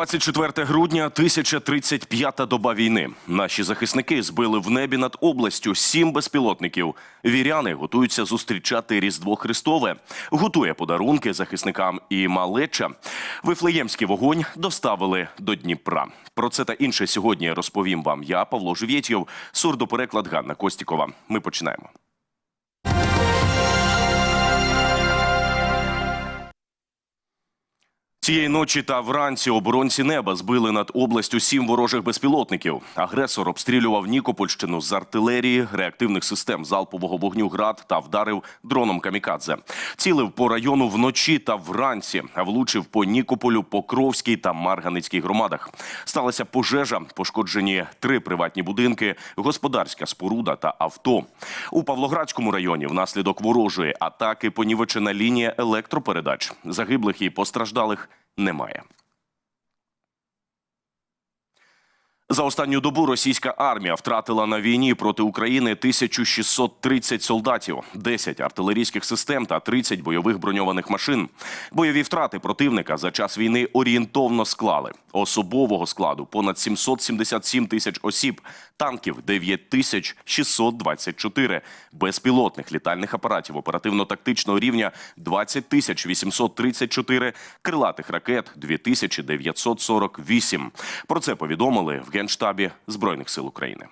24 грудня, 1035-та доба війни. Наші захисники збили в небі над областю сім безпілотників. Віряни готуються зустрічати Різдво Христове. Готує подарунки захисникам і малеча. Вифлеємський вогонь доставили до Дніпра. Про це та інше сьогодні розповім вам я, Павло Живєтєв, сурдопереклад Ганна Костікова. Ми починаємо. Цієї ночі та вранці оборонці неба збили над областю сім ворожих безпілотників. Агресор обстрілював Нікопольщину з артилерії, реактивних систем залпового вогню град та вдарив дроном камікадзе. Цілив по району вночі та вранці, а влучив по Нікополю, Покровській та Марганицькій громадах. Сталася пожежа, пошкоджені три приватні будинки, господарська споруда та авто. У Павлоградському районі внаслідок ворожої атаки понівечена лінія електропередач. Загиблих і постраждалих немає. За останню добу російська армія втратила на війні проти України 1630 солдатів, 10 артилерійських систем та 30 бойових броньованих машин. Бойові втрати противника за час війни орієнтовно склали особового складу понад 777 тисяч осіб, танків 9624, безпілотних літальних апаратів оперативно-тактичного рівня 20 тисяч 834, крилатих ракет 2948. Про це повідомили в Генштабі Збройних сил України.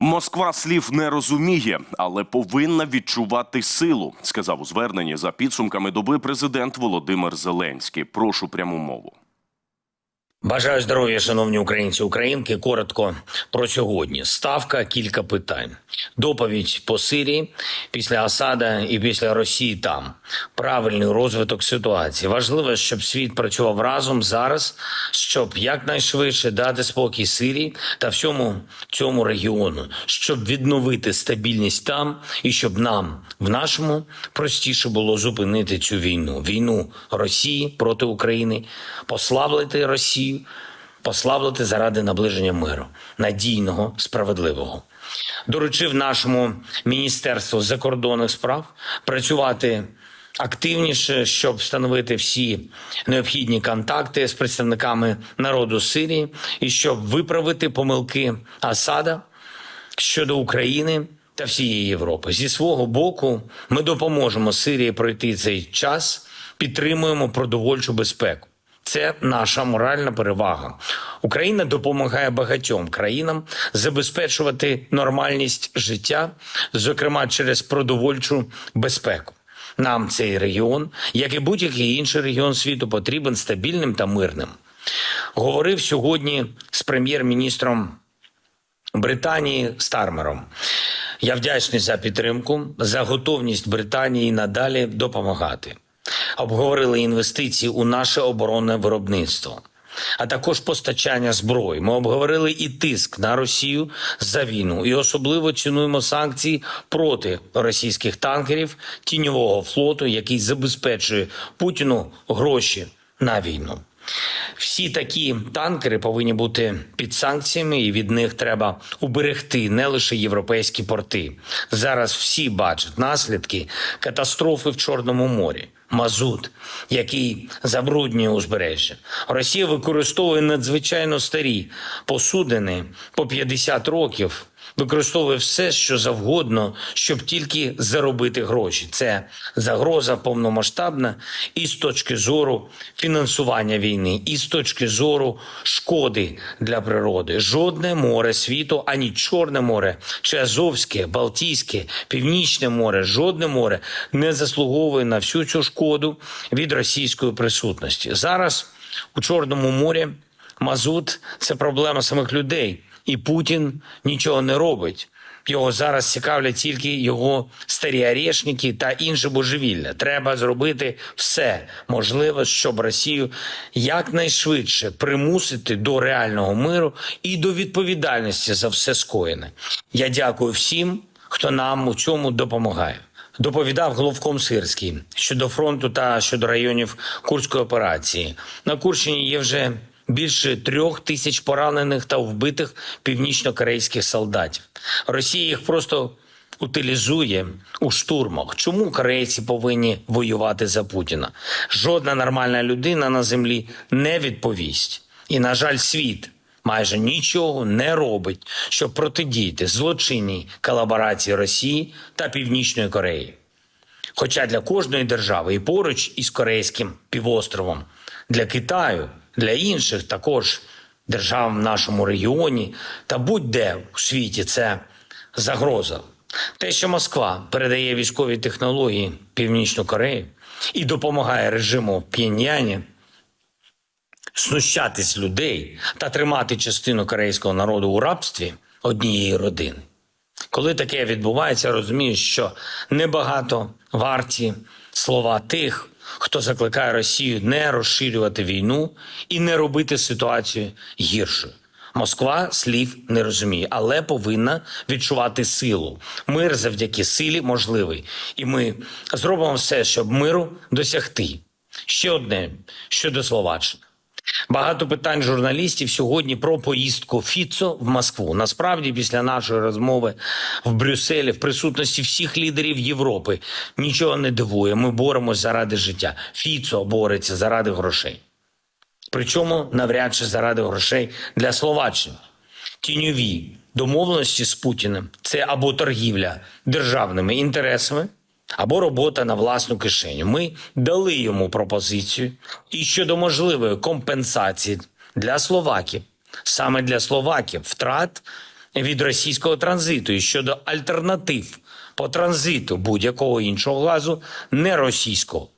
Москва слів не розуміє, але повинна відчувати силу, сказав у зверненні за підсумками доби президент Володимир Зеленський. Прошу пряму мову. Бажаю здоров'я, шановні українці українки. Коротко про сьогодні. Ставка кілька питань. Доповідь по Сирії після Асада і після Росії там правильний розвиток ситуації. Важливо, щоб світ працював разом зараз, щоб якнайшвидше дати спокій Сирії та всьому цьому регіону, щоб відновити стабільність там і щоб нам в нашому простіше було зупинити цю війну. Війну Росії проти України, послаблити Росію послаблити заради наближення миру, надійного, справедливого. Доручив нашому міністерству закордонних справ працювати активніше, щоб встановити всі необхідні контакти з представниками народу Сирії і щоб виправити помилки Асада щодо України та всієї Європи. Зі свого боку, ми допоможемо Сирії пройти цей час, підтримуємо продовольчу безпеку. Це наша моральна перевага. Україна допомагає багатьом країнам забезпечувати нормальність життя, зокрема через продовольчу безпеку. Нам цей регіон, як і будь-який інший регіон світу, потрібен стабільним та мирним. Говорив сьогодні з прем'єр-міністром Британії Стармером. Я вдячний за підтримку, за готовність Британії надалі допомагати обговорили інвестиції у наше оборонне виробництво, а також постачання зброї. Ми обговорили і тиск на Росію за війну, і особливо цінуємо санкції проти російських танкерів тіньового флоту, який забезпечує Путіну гроші на війну. Всі такі танкери повинні бути під санкціями, і від них треба уберегти не лише європейські порти. Зараз всі бачать наслідки катастрофи в Чорному морі. Мазут, який забруднює узбережжя. Росія використовує надзвичайно старі посудини по 50 років. Використовує все, що завгодно, щоб тільки заробити гроші. Це загроза повномасштабна і з точки зору фінансування війни, і з точки зору шкоди для природи. Жодне море світу, ані Чорне море, чи Азовське, Балтійське, Північне море, жодне море не заслуговує на всю цю шкоду від російської присутності. Зараз у Чорному морі мазут це проблема самих людей. І Путін нічого не робить. Його зараз цікавлять тільки його старі орешники та інше божевілля. Треба зробити все можливе, щоб Росію якнайшвидше примусити до реального миру і до відповідальності за все скоєне. Я дякую всім, хто нам у цьому допомагає. Доповідав головком Сирський щодо фронту та щодо районів Курської операції. На Курщині є вже більше трьох тисяч поранених та вбитих північно-корейських солдатів. Росія їх просто утилізує у штурмах. Чому корейці повинні воювати за Путіна? Жодна нормальна людина на землі не відповість. І, на жаль, світ майже нічого не робить, щоб протидіяти злочинній колаборації Росії та Північної Кореї. Хоча для кожної держави і поруч із Корейським півостровом, для Китаю, для інших також держав в нашому регіоні та будь-де у світі це загроза. Те, що Москва передає військові технології Північну Корею і допомагає режиму в знущатись людей та тримати частину корейського народу у рабстві однієї родини. Коли таке відбувається, розумієш, що небагато варті слова тих, хто закликає Росію не розширювати війну і не робити ситуацію гіршою. Москва слів не розуміє, але повинна відчувати силу. Мир завдяки силі можливий, і ми зробимо все, щоб миру досягти. Ще одне щодо Словаччини. Багато питань журналістів сьогодні про поїздку Фіцо в Москву. Насправді, після нашої розмови в Брюсселі, в присутності всіх лідерів Європи, нічого не дивує. Ми боремось заради життя. Фіцо бореться заради грошей. Причому навряд чи заради грошей для Словаччини. Тіньові домовленості з Путіним це або торгівля державними інтересами, або робота на власну кишеню. Ми дали йому пропозицію і щодо можливої компенсації для словаків, саме для словаків, втрат від російського транзиту і щодо альтернатив по транзиту будь-якого іншого газу, не російського,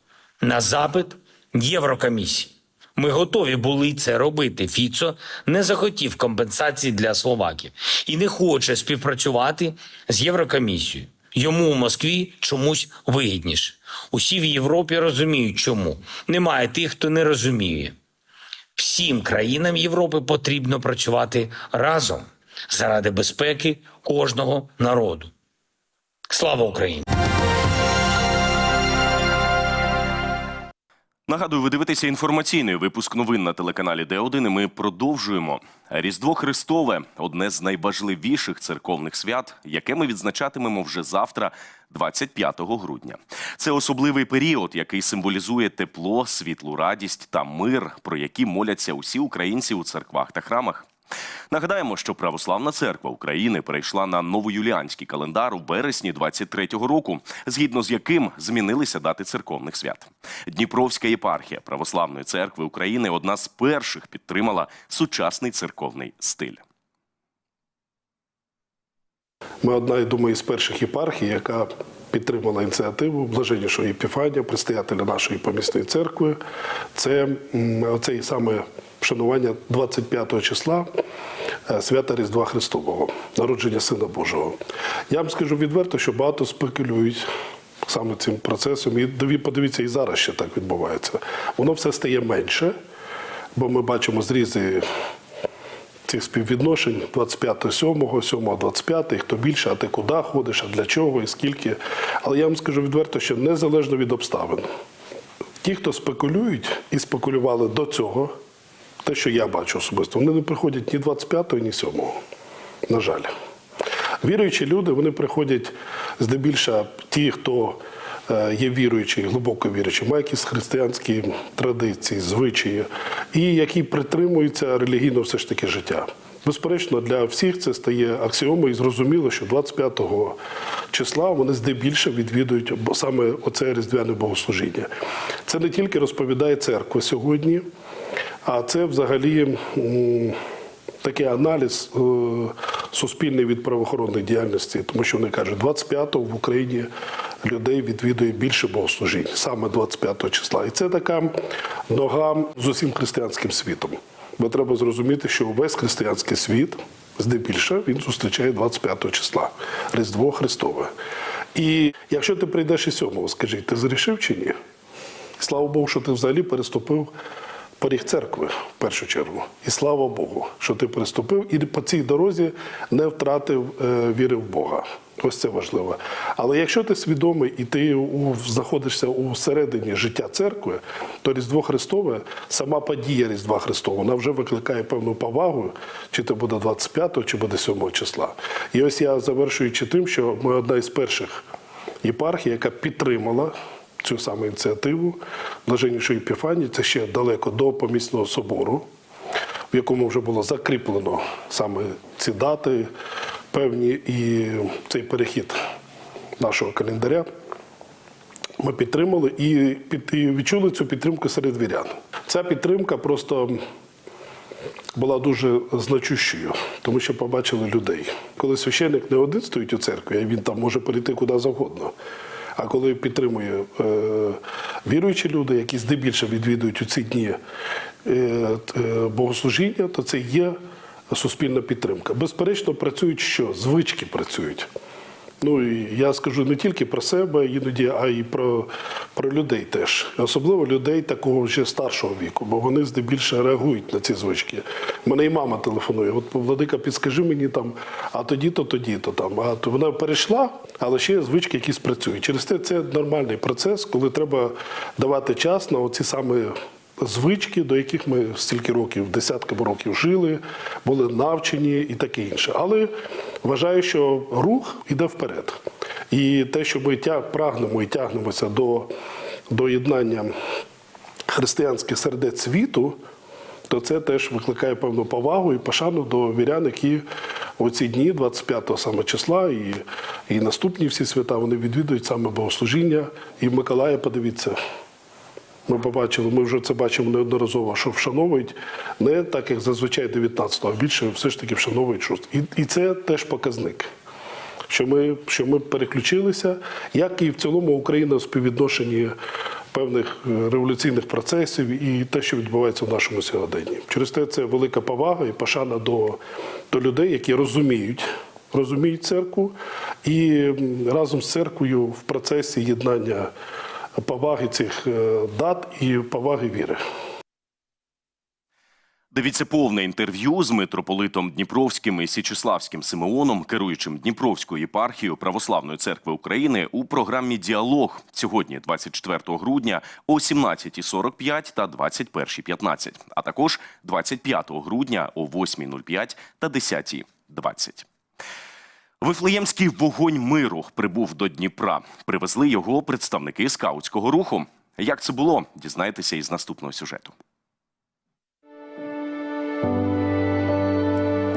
на запит Єврокомісії. Ми готові були це робити. Фіцо не захотів компенсації для словаків і не хоче співпрацювати з Єврокомісією. Йому у Москві чомусь вигідніше. Усі в Європі розуміють, чому немає тих, хто не розуміє. Всім країнам Європи потрібно працювати разом заради безпеки кожного народу. Слава Україні! Нагадую, ви дивитеся інформаційний випуск новин на телеканалі Д1, і ми продовжуємо. Різдво Христове одне з найважливіших церковних свят, яке ми відзначатимемо вже завтра, 25 грудня. Це особливий період, який символізує тепло, світлу радість та мир, про які моляться усі українці у церквах та храмах. Нагадаємо, що Православна церква України перейшла на новоюліанський календар у березні 23-го року, згідно з яким змінилися дати церковних свят. Дніпровська єпархія Православної церкви України одна з перших підтримала сучасний церковний стиль. Ми одна, я думаю, з перших єпархій, яка підтримала ініціативу блаженнішого Єпіфанія, предстоятеля нашої помісної церкви. Це м, оцей саме вшанування 25 числа е, свята Різдва Христового, народження Сина Божого. Я вам скажу відверто, що багато спекулюють. Саме цим процесом, і подивіться, і зараз ще так відбувається. Воно все стає менше, бо ми бачимо зрізи цих співвідношень 25 7 7 25 хто більше, а ти куди ходиш, а для чого і скільки. Але я вам скажу відверто, що незалежно від обставин, ті, хто спекулюють і спекулювали до цього, те, що я бачу особисто, вони не приходять ні 25-го, ні 7-го. На жаль. Віруючі люди, вони приходять здебільшого ті, хто е, є віруючі, глибоко віруючі, має якісь християнські традиції, звичаї, і які притримуються релігійно все ж таки життя. Безперечно, для всіх це стає аксіомою і зрозуміло, що 25 числа вони здебільше відвідують саме оце різдвяне богослужіння. Це не тільки розповідає церква сьогодні, а це взагалі такий аналіз е, суспільний від правоохоронної діяльності, тому що вони кажуть, 25-го в Україні людей відвідує більше богослужінь, саме 25 числа. І це така нога з усім християнським світом. Бо треба зрозуміти, що весь християнський світ, здебільше, він зустрічає 25 числа Різдво Христове. І якщо ти прийдеш і 7-го, скажіть, ти зрішив чи ні? Слава Богу, що ти взагалі переступив поріг церкви в першу чергу. І слава Богу, що ти переступив і по цій дорозі не втратив е, віри в Бога. Ось це важливо. Але якщо ти свідомий і ти знаходишся у середині життя церкви, то Різдво Христове, сама подія Різдва Христового, вона вже викликає певну повагу, чи це буде 25 чи буде 7 числа. І ось я завершуючи тим, що ми одна із перших єпархій, яка підтримала цю саму ініціативу Блаженнішої Епіфанії, це ще далеко до помісного собору в якому вже було закріплено саме ці дати певні і цей перехід нашого календаря. Ми підтримали і, відчули цю підтримку серед вірян. Ця підтримка просто була дуже значущою, тому що побачили людей. Коли священник не один стоїть у церкві, він там може перейти куди завгодно. А коли підтримує е, віруючі люди, які здебільшого відвідують у ці дні е, е, богослужіння, то це є суспільна підтримка. Безперечно, працюють що? Звички працюють. Ну і я скажу не тільки про себе іноді, а й про, про людей теж. Особливо людей такого вже старшого віку, бо вони здебільшого реагують на ці звички. Мене і мама телефонує. От владика, підскажи мені там, а тоді-то, тоді-то там. А то вона перейшла, але ще звички якісь працюють. Через те це нормальний процес, коли треба давати час на оці саме звички, до яких ми стільки років, десятками років жили, були навчені і таке інше. Але вважаю, що рух іде вперед. І те, що ми тя- прагнемо і тягнемося до, до єднання християнських сердець світу, то це теж викликає певну повагу і пошану до вірян, які у ці дні, 25 саме числа, і, і наступні всі свята, вони відвідують саме богослужіння. І в Миколая, подивіться, ми побачили, ми вже це бачимо неодноразово, що вшановують не так, як зазвичай 19-го, а більше все ж таки вшановують шуст. І, і це теж показник. Що ми, що ми переключилися, як і в цілому Україна у співвідношенні певних е, революційних процесів і те, що відбувається в нашому сьогоденні. Через те це велика повага і пошана до, до людей, які розуміють, розуміють церкву, і разом з церквою в процесі єднання поваги цих е, дат і поваги віри. Дивіться повне інтерв'ю з митрополитом Дніпровським і Січеславським Симеоном, керуючим Дніпровською єпархією Православної церкви України у програмі Діалог сьогодні, 24 грудня, о 17.45 та 21.15, а також 25 грудня о 8.05 та 10.20. Вифлеємський вогонь миру прибув до Дніпра. Привезли його представники скаутського руху. Як це було? Дізнайтеся із наступного сюжету.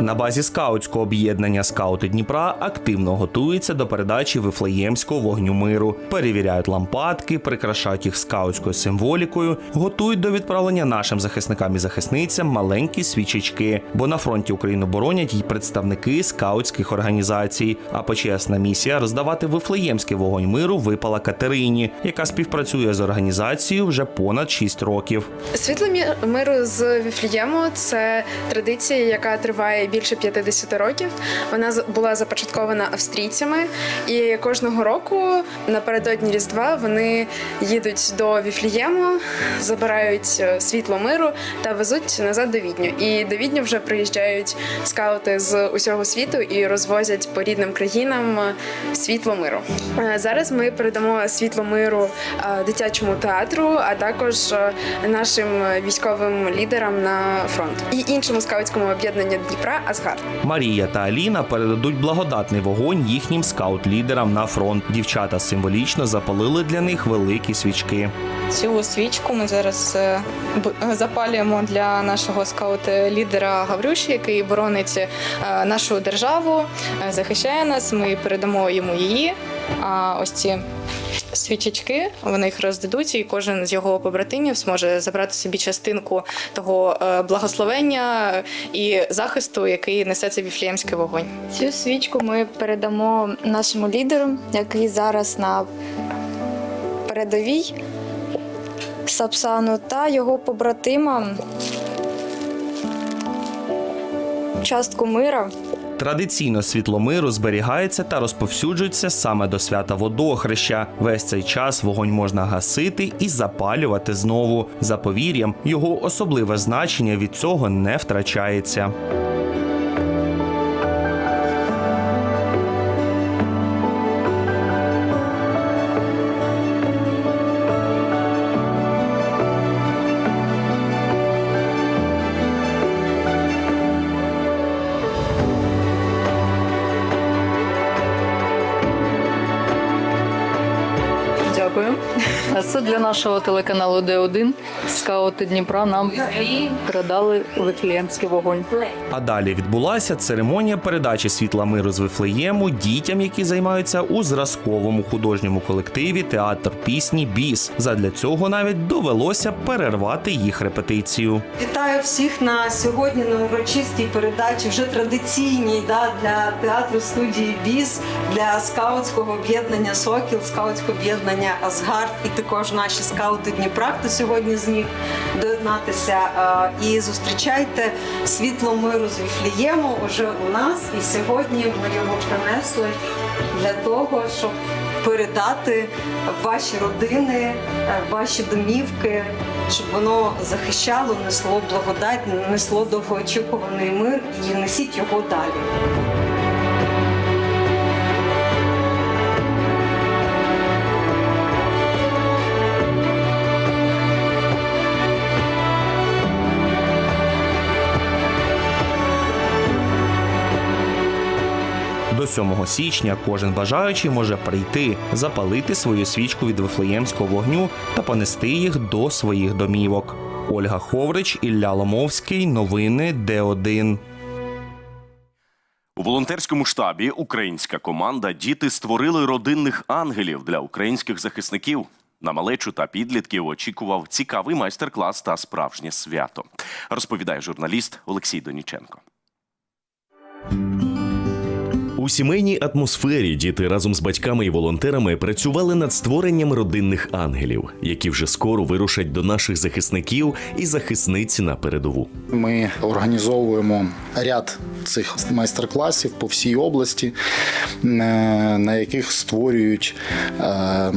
На базі скаутського об'єднання Скаути Дніпра активно готуються до передачі вифлеємського вогню миру, перевіряють лампадки, прикрашають їх скаутською символікою, готують до відправлення нашим захисникам і захисницям маленькі свічечки, бо на фронті Україну боронять й представники скаутських організацій. А почесна місія роздавати вифлеємський вогонь миру випала Катерині, яка співпрацює з організацією вже понад 6 років. Світло миру з Віфлієму це традиція, яка триває більше 50 років. Вона була започаткована австрійцями, і кожного року напередодні Різдва вони їдуть до Віфлієму, забирають е, світло миру та везуть назад до Відню. І до Відню вже приїжджають скаути з усього світу і розвозять по рідним країнам е, світло миру. Е, Зараз ми передамо світло миру дитячому театру, а також нашим військовим лідерам на фронт і іншому скаутському об'єднанню Дніпра Асгард. Марія та Аліна передадуть благодатний вогонь їхнім скаут-лідерам на фронт. Дівчата символічно запалили для них великі свічки. Цю свічку ми зараз е, запалюємо для нашого скаут-лідера Гаврюші, який боронить е, нашу державу, е, захищає нас. Ми передамо йому її. А ось ці свічечки вони їх роздадуть, і кожен з його побратимів зможе забрати собі частинку того е, благословення і захисту, який несе цей віфліємський вогонь. Цю свічку ми передамо нашому лідеру, який зараз на передовій Сапсану та його побратимам. Частку мира. Традиційно світло миру зберігається та розповсюджується саме до свята водохреща. Весь цей час вогонь можна гасити і запалювати знову. За повір'ям, його особливе значення від цього не втрачається. Дякую. А це для нашого телеканалу Д1. Скаути Дніпра нам передали Вифлеємський вогонь. А далі відбулася церемонія передачі світла миру з Вифлеєму дітям, які займаються у зразковому художньому колективі театр пісні Біс. Задля цього навіть довелося перервати їх репетицію. Вітаю всіх на сьогодні на урочистій передачі, вже традиційній да, для театру студії Біз, для скаутського об'єднання Сокіл, скаутського об'єднання Асгард і також наші скаути Дніпра, хто сьогодні зміг доєднатися. І зустрічайте світло миру з Віфлієму уже у нас. І сьогодні ми його принесли для того, щоб передати ваші родини, е, ваші домівки, щоб воно захищало, несло благодать, несло довгоочікуваний мир і несіть його далі. 7 січня кожен бажаючий може прийти, запалити свою свічку від вифлеємського вогню та понести їх до своїх домівок. Ольга Ховрич, Ілля Ломовський. Новини Д1. У волонтерському штабі українська команда Діти створили родинних ангелів для українських захисників. На малечу та підлітків очікував цікавий майстер-клас та справжнє свято. Розповідає журналіст Олексій Доніченко. Сімейній атмосфері діти разом з батьками і волонтерами працювали над створенням родинних ангелів, які вже скоро вирушать до наших захисників і захисниць на передову. Ми організовуємо ряд цих майстер-класів по всій області, е, на яких створюють е,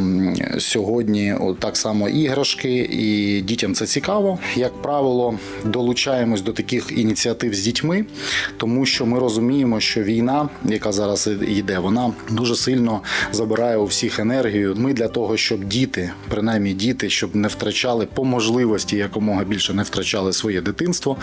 сьогодні так само іграшки, і дітям це цікаво. Як правило, долучаємось до таких ініціатив з дітьми, тому що ми розуміємо, що війна, яка зараз йде, вона дуже сильно забирає у всіх енергію. Ми для того, щоб діти, принаймні діти, щоб не втрачали по можливості якомога більше не втрачали своє дитинство,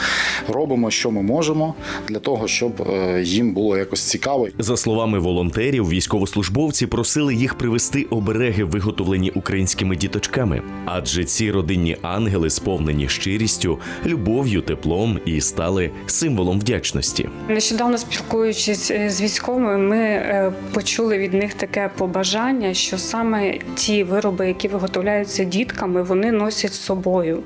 робимо, що ми можемо для того, щоб е, їм було якось цікаво. За словами волонтерів, військовослужбовці просили їх привезти обереги, виготовлені українськими діточками, адже ці родинні ангели сповнені щирістю, любов'ю, теплом і стали символом вдячності. Нещодавно спілкуючись е, з військовими, ми е, почули від них таке побажання, що саме ті вироби, які виготовляються дітками, вони носять з собою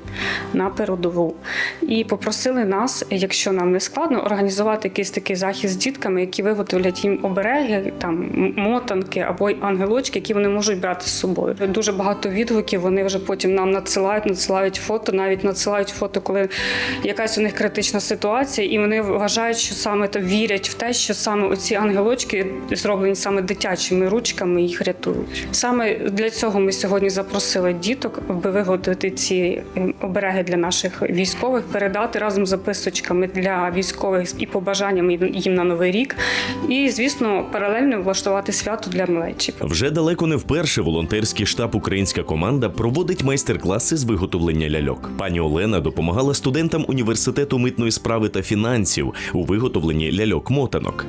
на передову. І попросили нас, якщо нам не складно, організувати якийсь такий захід з дітками, які виготовлять їм обереги, там мотанки або ангелочки, які вони можуть брати з собою. Дуже багато відгуків. Вони вже потім нам надсилають, надсилають фото, навіть надсилають фото, коли якась у них критична ситуація, і вони вважають, що саме то вірять в те, що саме оці ангелочки зроблені саме дитячими ручками, їх рятують. Саме для цього ми сьогодні запросили діток, аби виготовити ці е, обереги для наших військових, передати разом з записочками для військових і побажаннями їм на новий рік. І звісно, паралельно влаштувати свято для малечі. Вже далеко не вперше волонтерський штаб Українська команда проводить майстер-класи з виготовлення ляльок. Пані Олена допомагала студентам університету митної справи та фінансів у виготовленні ляльок-мотанок.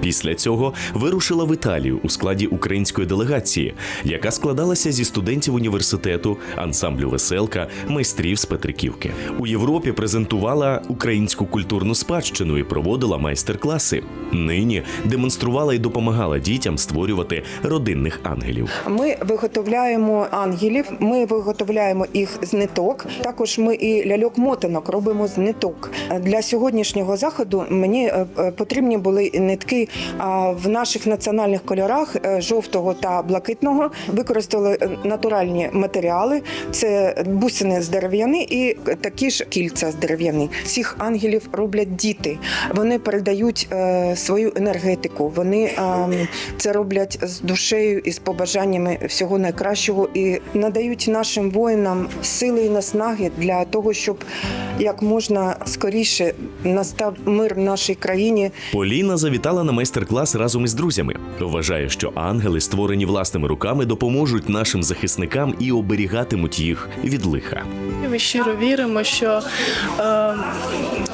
Після цього вирушила в Італію у складі української делегації, яка складалася зі студентів університету, ансамблю веселка, майстрів з Петриківки. У Європі презентувала українську культурну спадщину і проводила майстер-класи. Нині демонструвала і допомагала дітям створювати родинних ангелів. Ми виготовляємо ангелів, ми виготовляємо їх з ниток. Також ми і ляльок-мотанок робимо з ниток. Для сьогоднішнього заходу мені е, е, потрібні були нитки в наших національних кольорах е, жовтого та блакитного. Використали е, натуральні матеріали. Це бусини з дерев'яни і такі ж кільця з дерев'яни. Цих ангелів роблять діти. Вони передають е, свою енергетику. Вони це роблять з душею і з побажаннями всього найкращого і надають нашим воїнам сили і наснаги для того, щоб як можна скоріше настав мир в нашій країні. Поліна завітала на майстер-клас разом із друзями. Вважає, що ангели, створені власними руками, допоможуть нашим захисникам і оберігатимуть їх від лиха. Ми щиро віримо, що е,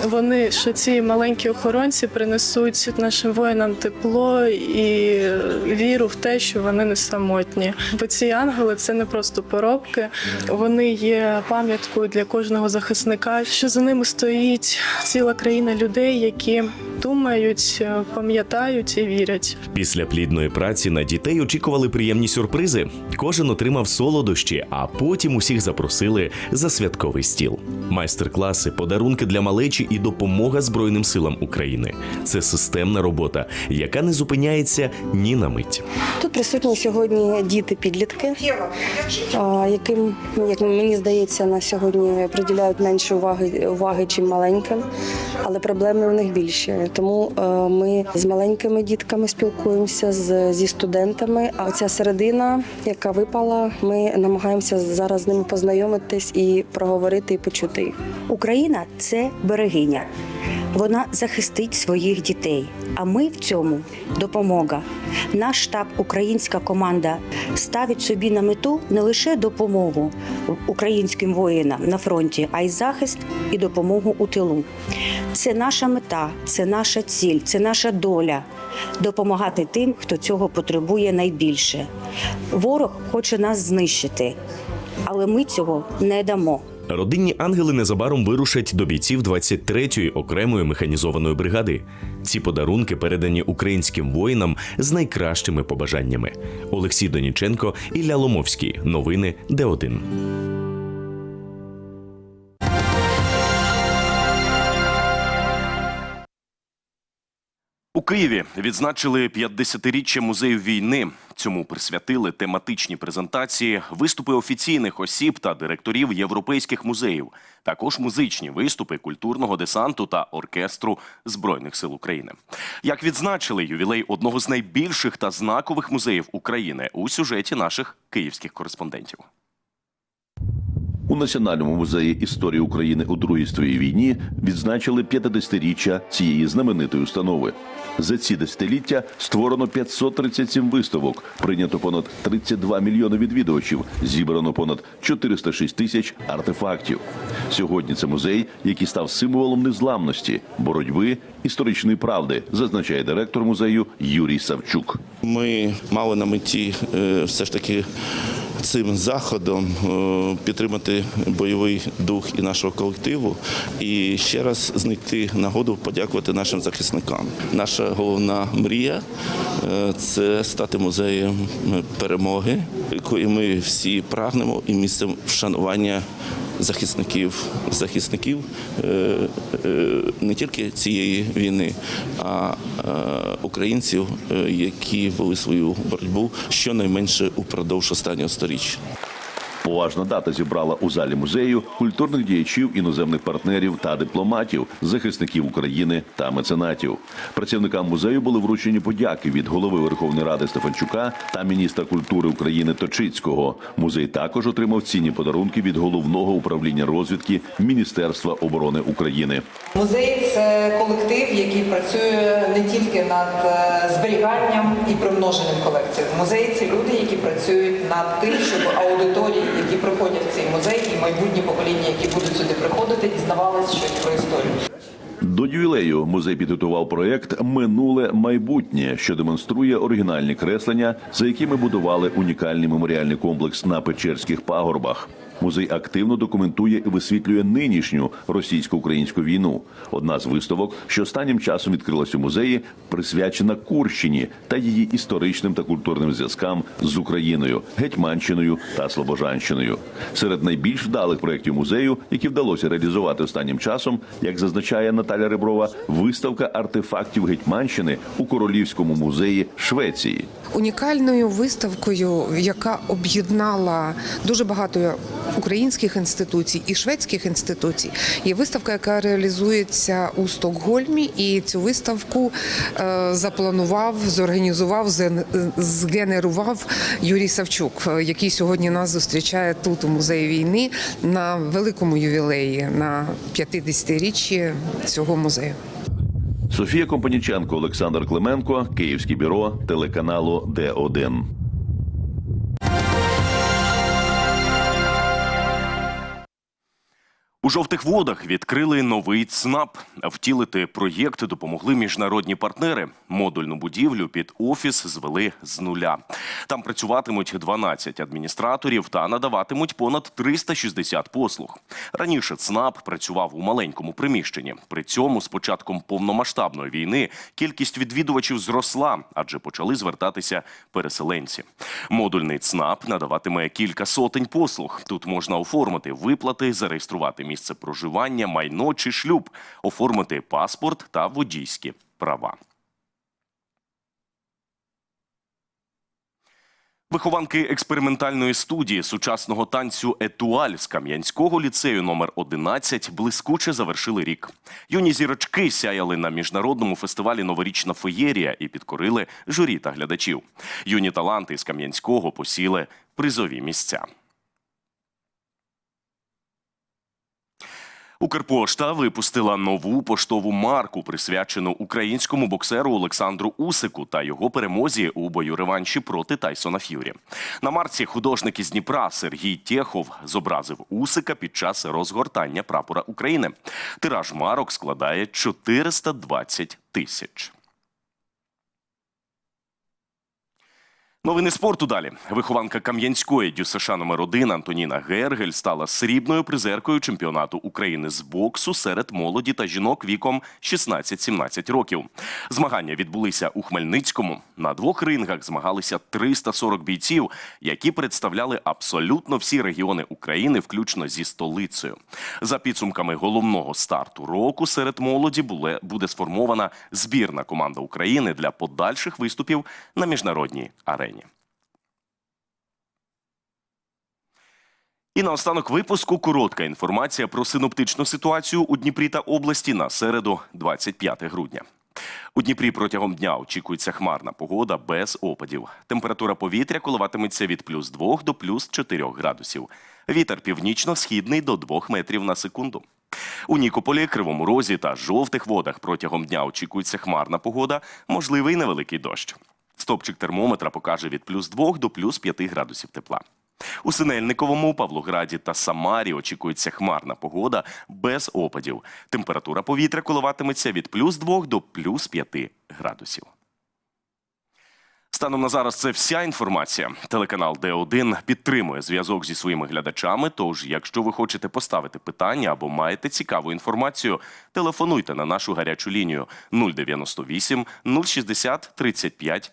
вони, що ці маленькі охоронці принесуть нашим воїнам тепло і віру в те, що вони не самотні. Бо ці ангели це не просто поробки, вони є пам'яткою для кожного захисника, що за ними стоїть ціла країна людей, які думають, пам'ятають і вірять. Після плідної праці на дітей очікували приємні сюрпризи. Кожен отримав солодощі, а потім усіх запросили за святковий стіл. Майстер-класи, подарунки для малечі і допомога Збройним силам України. Це системна робота, яка не зупиняється ні на мить. Тут присутні сьогодні діти-підлітки, яким, як мені здається, на сьогодні приділяють менше уваги, уваги чим маленьким, але проблеми у них більше. Тому е, ми з маленькими дітками спілкуємося з, зі студентами. А оця середина, яка випала, ми намагаємося зараз з ними познайомитись і проговорити і почути їх. Україна це берегиня. Вона захистить своїх дітей. А ми в цьому допомога. Наш штаб, українська команда ставить собі на мету не лише допомогу українським воїнам на фронті, а й захист і допомогу у тилу. Це наша мета, це наша ціль, це наша доля допомагати тим, хто цього потребує найбільше. Ворог хоче нас знищити, але ми цього не дамо. Родинні ангели незабаром вирушать до бійців 23-ї окремої механізованої бригади. Ці подарунки передані українським воїнам з найкращими побажаннями. Олексій Доніченко, Ілля Ломовський. Новини Д1. У Києві відзначили 50-річчя музею війни. Цьому присвятили тематичні презентації, виступи офіційних осіб та директорів європейських музеїв, також музичні виступи культурного десанту та оркестру Збройних сил України. Як відзначили ювілей одного з найбільших та знакових музеїв України у сюжеті наших київських кореспондентів. У Національному музеї історії України у Другій світовій війні відзначили 50-річчя цієї знаменитої установи. За ці десятиліття створено 537 виставок, прийнято понад 32 мільйони відвідувачів, зібрано понад 406 тисяч артефактів. Сьогодні це музей, який став символом незламності, боротьби, історичної правди, зазначає директор музею Юрій Савчук. Ми мали на меті е, все ж таки цим заходом е, підтримати бойовий дух і нашого колективу, і ще раз знайти нагоду подякувати нашим захисникам. Наша головна мрія е, це стати музеєм перемоги, якої ми всі прагнемо, і місцем вшанування захисників, захисників е, е, не тільки цієї війни, а е, українців, які вели свою боротьбу щонайменше упродовж останнього сторіччя. Поважна дата зібрала у залі музею культурних діячів, іноземних партнерів та дипломатів, захисників України та меценатів. Працівникам музею були вручені подяки від голови Верховної Ради Стефанчука та міністра культури України Точицького. Музей також отримав цінні подарунки від головного управління розвідки Міністерства оборони України. Музей це колектив, який працює не тільки над е, зберіганням і примноженням колекцій. Музеї це люди, які працюють над тим, щоб аудиторії, які приходять в цей музей, і майбутні покоління, які будуть сюди приходити, дізнавалися щось про історію. До ювілею музей підготував проєкт Минуле майбутнє, що демонструє оригінальні креслення, за якими будували унікальний меморіальний комплекс на Печерських пагорбах. Музей активно документує і висвітлює нинішню російсько-українську війну. Одна з виставок, що останнім часом відкрилась у музеї, присвячена Курщині та її історичним та культурним зв'язкам з Україною, Гетьманщиною та Слобожанщиною. Серед найбільш вдалих проєктів музею, які вдалося реалізувати останнім часом, як зазначає Наталя Реброва, виставка артефактів Гетьманщини у Королівському музеї Швеції. унікальною виставкою, яка об'єднала дуже багато українських інституцій і шведських інституцій. Є виставка, яка реалізується у Стокгольмі, і цю виставку е, запланував, зорганізував, згенерував Юрій Савчук, е, який сьогодні нас зустрічає тут у музеї війни на великому ювілеї на 50-річчі цього музею. Софія Компаніченко, Олександр Клименко, Київське бюро телеканалу Д1. У жовтих водах відкрили новий ЦНАП. Втілити проєкт допомогли міжнародні партнери. Модульну будівлю під офіс звели з нуля. Там працюватимуть 12 адміністраторів та надаватимуть понад 360 послуг. Раніше ЦНАП працював у маленькому приміщенні. При цьому з початком повномасштабної війни кількість відвідувачів зросла, адже почали звертатися переселенці. Модульний ЦНАП надаватиме кілька сотень послуг. Тут можна оформити виплати, зареєструвати місце проживання, майно чи шлюб, оформити паспорт та водійські права. Вихованки експериментальної студії сучасного танцю Етуаль з Кам'янського ліцею номер 11 блискуче завершили рік. Юні зірочки сяяли на міжнародному фестивалі Новорічна феєрія і підкорили журі та глядачів. Юні таланти з Кам'янського посіли призові місця. Укрпошта випустила нову поштову марку, присвячену українському боксеру Олександру Усику та його перемозі у бою реванші проти Тайсона Ф'юрі. На марці художник із Дніпра Сергій Тєхов зобразив Усика під час розгортання прапора України. Тираж марок складає 420 тисяч. Новини спорту далі. Вихованка Кам'янської ДЮСШ номер 1 Антоніна Гергель стала срібною призеркою чемпіонату України з боксу серед молоді та жінок віком 16-17 років. Змагання відбулися у Хмельницькому. На двох рингах змагалися 340 бійців, які представляли абсолютно всі регіони України, включно зі столицею. За підсумками головного старту року серед молоді буде сформована збірна команда України для подальших виступів на міжнародній арені. І наостанок випуску коротка інформація про синоптичну ситуацію у Дніпрі та області на середу, 25 грудня. У Дніпрі протягом дня очікується хмарна погода без опадів. Температура повітря коливатиметься від плюс 2 до плюс 4 градусів. Вітер північно-східний до 2 метрів на секунду. У Нікополі, Кривому Розі та жовтих водах протягом дня очікується хмарна погода, можливий невеликий дощ. Стопчик термометра покаже від плюс 2 до плюс 5 градусів тепла. У Синельниковому, Павлограді та Самарі очікується хмарна погода без опадів. Температура повітря коливатиметься від плюс 2 до плюс 5 градусів. Станом на зараз це вся інформація. Телеканал Д1 підтримує зв'язок зі своїми глядачами. Тож, якщо ви хочете поставити питання або маєте цікаву інформацію, телефонуйте на нашу гарячу лінію 098 060 35